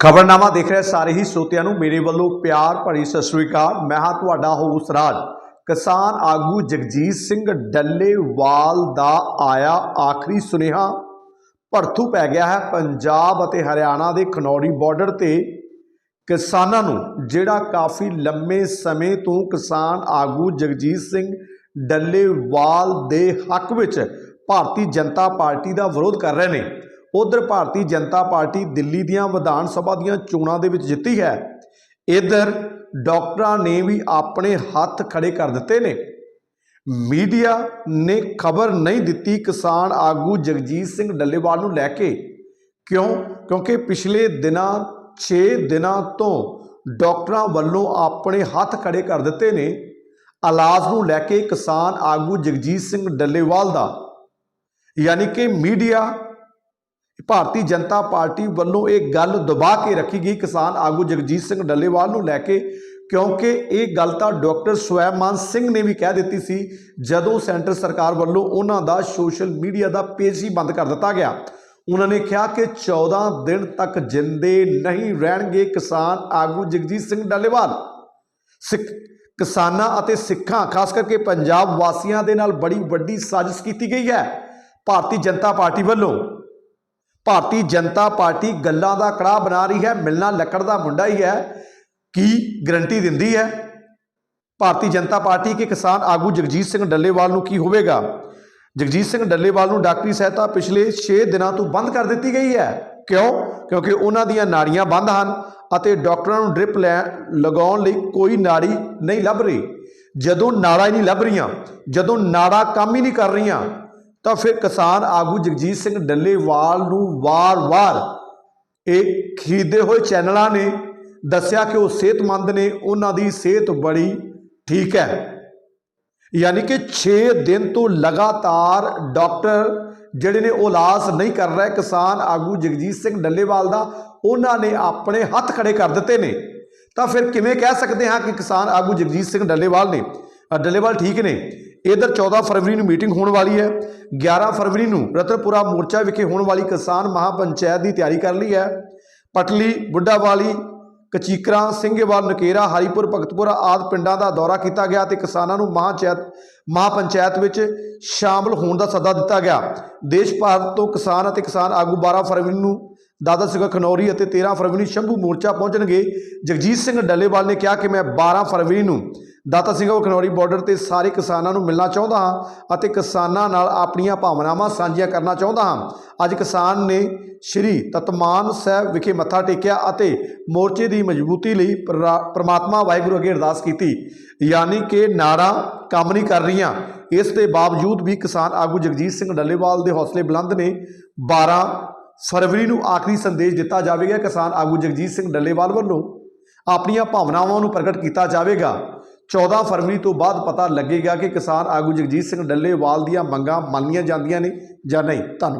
ਖਬਰਨਾਮਾ ਦੇਖ ਰਹੇ ਸਾਰੇ ਹੀ ਸਰੋਤਿਆਂ ਨੂੰ ਮੇਰੇ ਵੱਲੋਂ ਪਿਆਰ ਭਰੀ ਸਤਿ ਸ੍ਰੀ ਅਕਾਲ। ਮੈਂ ਹਾਂ ਤੁਹਾਡਾ ਹੋਸਟ ਰਾਜ। ਕਿਸਾਨ ਆਗੂ ਜਗਜੀਤ ਸਿੰਘ ਡੱਲੇਵਾਲ ਦਾ ਆਇਆ ਆਖਰੀ ਸੁਨੇਹਾ। ਭਰਥੂ ਪੈ ਗਿਆ ਹੈ ਪੰਜਾਬ ਅਤੇ ਹਰਿਆਣਾ ਦੇ ਖਨੌਰੀ ਬਾਰਡਰ ਤੇ। ਕਿਸਾਨਾਂ ਨੂੰ ਜਿਹੜਾ ਕਾਫੀ ਲੰਮੇ ਸਮੇਂ ਤੋਂ ਕਿਸਾਨ ਆਗੂ ਜਗਜੀਤ ਸਿੰਘ ਡੱਲੇਵਾਲ ਦੇ ਹੱਕ ਵਿੱਚ ਭਾਰਤੀ ਜਨਤਾ ਪਾਰਟੀ ਦਾ ਵਿਰੋਧ ਕਰ ਰਹੇ ਨੇ। ਉਧਰ ਭਾਰਤੀ ਜਨਤਾ ਪਾਰਟੀ ਦਿੱਲੀ ਦੀਆਂ ਵਿਧਾਨ ਸਭਾ ਦੀਆਂ ਚੋਣਾਂ ਦੇ ਵਿੱਚ ਜਿੱਤੀ ਹੈ। ਇਧਰ ਡਾਕਟਰਾਂ ਨੇ ਵੀ ਆਪਣੇ ਹੱਥ ਖੜੇ ਕਰ ਦਿੱਤੇ ਨੇ। ਮੀਡੀਆ ਨੇ ਖਬਰ ਨਹੀਂ ਦਿੱਤੀ ਕਿਸਾਨ ਆਗੂ ਜਗਜੀਤ ਸਿੰਘ ਡੱਲੇਵਾਲ ਨੂੰ ਲੈ ਕੇ। ਕਿਉਂ? ਕਿਉਂਕਿ ਪਿਛਲੇ ਦਿਨਾਂ 6 ਦਿਨਾਂ ਤੋਂ ਡਾਕਟਰਾਂ ਵੱਲੋਂ ਆਪਣੇ ਹੱਥ ਖੜੇ ਕਰ ਦਿੱਤੇ ਨੇ। ਇਲਾਜ ਨੂੰ ਲੈ ਕੇ ਕਿਸਾਨ ਆਗੂ ਜਗਜੀਤ ਸਿੰਘ ਡੱਲੇਵਾਲ ਦਾ। ਯਾਨੀ ਕਿ ਮੀਡੀਆ ਭਾਰਤੀ ਜਨਤਾ ਪਾਰਟੀ ਵੱਲੋਂ ਇਹ ਗੱਲ ਦਬਾ ਕੇ ਰੱਖੀ ਗਈ। ਕਿਸਾਨ ਆਗੂ ਜਗਜੀਤ ਸਿੰਘ ਡੱਲੇਵਾਲ ਨੂੰ ਲੈ ਕੇ, ਕਿਉਂਕਿ ਇਹ ਗੱਲ ਤਾਂ ਡਾਕਟਰ ਸਵੈਮਾਨ ਸਿੰਘ ਨੇ ਵੀ ਕਹਿ ਦਿੱਤੀ ਸੀ, ਜਦੋਂ ਸੈਂਟਰ ਸਰਕਾਰ ਵੱਲੋਂ ਉਹਨਾਂ ਦਾ ਸੋਸ਼ਲ ਮੀਡੀਆ ਦਾ ਪੇਜ ਹੀ ਬੰਦ ਕਰ ਦਿੱਤਾ ਗਿਆ। ਉਹਨਾਂ ਨੇ ਕਿਹਾ ਕਿ 14 ਦਿਨ ਤੱਕ ਜਿੰਦੇ ਨਹੀਂ ਰਹਿਣਗੇ ਕਿਸਾਨ ਆਗੂ ਜਗਜੀਤ ਸਿੰਘ ਡੱਲੇਵਾਲ। ਸਿੱਖ ਕਿਸਾਨਾਂ ਅਤੇ ਸਿੱਖਾਂ, ਖਾਸ ਕਰਕੇ ਪੰਜਾਬ ਵਾਸੀਆਂ ਦੇ ਨਾਲ ਬੜੀ ਵੱਡੀ ਸਾਜ਼ਿਸ਼ ਕੀਤੀ ਗਈ ਹੈ। ਭਾਰਤੀ ਜਨਤਾ ਪਾਰਟੀ ਵੱਲੋਂ ਭਾਰਤੀ ਜਨਤਾ ਪਾਰਟੀ ਗੱਲਾਂ ਦਾ ਕੜਾਹ ਬਣਾ ਰਹੀ ਹੈ, ਮਿਲਣਾ ਲੱਕੜ ਦਾ ਮੁੰਡਾ ਹੀ ਹੈ। ਕੀ ਗਰੰਟੀ ਦਿੰਦੀ ਹੈ? ਭਾਰਤੀ ਜਨਤਾ ਪਾਰਟੀ ਕੇ ਕਿਸਾਨ ਆਗੂ ਜਗਜੀਤ ਸਿੰਘ ਡੱਲੇਵਾਲ ਨੂੰ ਕੀ ਹੋਵੇਗਾ? ਜਗਜੀਤ ਸਿੰਘ ਡੱਲੇਵਾਲ ਨੂੰ ਡਾਕਟਰੀ ਸਹਾਇਤਾ ਪਿਛਲੇ 6 ਦਿਨਾਂ ਤੋਂ ਬੰਦ ਕਰ ਦਿੱਤੀ ਗਈ ਹੈ। ਕਿਉਂ? ਕਿਉਂਕਿ ਉਹਨਾਂ ਦੀਆਂ ਨਾੜੀਆਂ ਬੰਦ ਹਨ ਅਤੇ ਡਾਕਟਰਾਂ ਨੂੰ ਡ੍ਰਿਪ ਲੈ ਲਗਾਉਣ ਲਈ ਕੋਈ ਨਾੜੀ ਨਹੀਂ ਲੱਭ ਰਹੀ। ਜਦੋਂ ਨਾੜਾ ਹੀ ਨਹੀਂ ਲੱਭ ਰਹੀਆਂ, ਜਦੋਂ ਨਾੜਾ ਕੰਮ ਹੀ ਨਹੀਂ ਕਰ ਰਹੀਆਂ ਤਾਂ ਫਿਰ ਕਿਸਾਨ ਆਗੂ ਜਗਜੀਤ ਸਿੰਘ ਡੱਲੇਵਾਲ ਨੂੰ ਵਾਰ-ਵਾਰ ਇਹ ਖਰੀਦੇ ਹੋਏ ਚੈਨਲਾਂ ਨੇ ਦੱਸਿਆ ਕਿ ਉਹ ਸਿਹਤਮੰਦ ਨੇ, ਉਹਨਾਂ ਦੀ ਸਿਹਤ ਬੜੀ ਠੀਕ ਹੈ। ਯਾਨੀ ਕਿ 6 ਦਿਨ ਤੋਂ ਲਗਾਤਾਰ ਡਾਕਟਰ ਜਿਹੜੇ ਨੇ ਉਹ ਇਲਾਜ ਨਹੀਂ ਕਰ ਰਹੇ, ਕਿਸਾਨ ਆਗੂ ਜਗਜੀਤ ਸਿੰਘ ਡੱਲੇਵਾਲ ਦਾ, ਉਹਨਾਂ ਨੇ ਆਪਣੇ ਹੱਥ ਖੜੇ ਕਰ ਦਿੱਤੇ ਨੇ। ਤਾਂ ਫਿਰ ਕਿਵੇਂ ਕਹਿ ਸਕਦੇ ਹਾਂ ਕਿ ਕਿਸਾਨ ਆਗੂ ਜਗਜੀਤ ਸਿੰਘ ਡੱਲੇਵਾਲ ਨੇ? ਡੱਲੇਵਾਲ ਠੀਕ ਨੇ। ਇਧਰ 14 ਫਰਵਰੀ ਨੂੰ ਮੀਟਿੰਗ ਹੋਣ ਵਾਲੀ ਹੈ 11 ਫਰਵਰੀ ਨੂੰ ਰਤਨਪੁਰਾ ਮੋਰਚਾ ਵਿਖੇ ਹੋਣ ਵਾਲੀ ਕਿਸਾਨ ਮਹਾਪੰਚਾਇਤ ਦੀ ਤਿਆਰੀ ਕਰ ਲਈ ਹੈ। ਪਟਲੀ, ਬੁੱਢਾਵਾਲੀ, ਕਚੀਕਰਾਂ, ਸਿੰਘੇਵਾਲ, ਨਕੇਰਾ ਹਰੀਪੁਰ ਭਗਤਪੁਰਾ ਆਦ ਪਿੰਡਾਂ ਦਾ ਦੌਰਾ ਕੀਤਾ ਗਿਆ ਤੇ ਕਿਸਾਨਾਂ ਨੂੰ ਮਹਾਂਚੈਤ ਮਹਾਪੰਚਾਇਤ ਵਿੱਚ ਸ਼ਾਮਲ ਹੋਣ ਦਾ ਸੱਦਾ ਦਿੱਤਾ ਗਿਆ। ਦੇਸ਼ ਭਰ ਤੋਂ ਕਿਸਾਨ ਅਤੇ ਕਿਸਾਨ ਆਗੂ 12 ਫਰਵਰੀ ਨੂੰ ਦਾਦਾ ਸਿੰਘ ਖਨੌਰੀ ਅਤੇ 13 ਫਰਵਰੀ ਨੂੰ ਸ਼ੰਭੂ ਮੋਰਚਾ ਪਹੁੰਚਣਗੇ। ਜਗਜੀਤ ਸਿੰਘ ਡੱਲੇਵਾਲ ਨੇ ਕਿਹਾ ਕਿ ਮੈਂ 12 ਫਰਵਰੀ ਨੂੰ ਦਾਤਾ ਸਿੰਘਾ ਖਨੌਰੀ ਬਾਰਡਰ ਤੇ ਸਾਰੇ ਕਿਸਾਨਾਂ ਨੂੰ ਮਿਲਣਾ ਚਾਹੁੰਦਾ ਹਾਂ ਅਤੇ ਕਿਸਾਨਾਂ ਨਾਲ ਆਪਣੀਆਂ ਭਾਵਨਾਵਾਂ ਸਾਂਝੀਆਂ ਕਰਨਾ ਚਾਹੁੰਦਾ ਹਾਂ। ਅੱਜ ਕਿਸਾਨ ਨੇ ਸ਼੍ਰੀ ਤਤਮਾਨ ਸਾਹਿਬ ਵਿਖੇ ਮੱਥਾ ਟੇਕਿਆ ਅਤੇ ਮੋਰਚੇ ਦੀ ਮਜ਼ਬੂਤੀ ਲਈ ਪਰਾ- ਪ੍ਰਮਾਤਮਾ ਵਾਹਿਗੁਰੂ ਅੱਗੇ ਅਰਦਾਸ ਕੀਤੀ। ਯਾਨੀ ਕਿ ਨਾੜਾਂ ਕੰਮ ਨਹੀਂ ਕਰ ਰਹੀਆਂ। ਇਸ ਦੇ ਬਾਵਜੂਦ ਵੀ ਕਿਸਾਨ ਆਗੂ ਜਗਜੀਤ ਸਿੰਘ ਡੱਲੇਵਾਲ ਦੇ ਹੌਸਲੇ ਬੁਲੰਦ ਨੇ 12 ਫਰਵਰੀ ਨੂੰ ਆਖਰੀ ਸੰਦੇਸ਼ ਦਿੱਤਾ ਜਾਵੇਗਾ। ਕਿਸਾਨ ਆਗੂ ਜਗਜੀਤ ਸਿੰਘ ਡੱਲੇਵਾਲ ਵੱਲੋਂ ਆਪਣੀਆਂ ਭਾਵਨਾਵਾਂ ਨੂੰ ਪ੍ਰਗਟ ਕੀਤਾ ਜਾਵੇਗਾ। 14 ਫਰਵਰੀ ਤੋਂ ਬਾਅਦ ਪਤਾ ਲੱਗੇਗਾ ਕਿ ਕਿਸਾਨ ਆਗੂ ਜਗਜੀਤ ਸਿੰਘ ਡੱਲੇਵਾਲ ਦੀਆਂ ਮੰਗਾਂ ਮੰਨੀਆਂ ਜਾਂਦੀਆਂ ਨੇ ਜਾਂ ਨਹੀਂ। ਧੰਨਵਾਦ।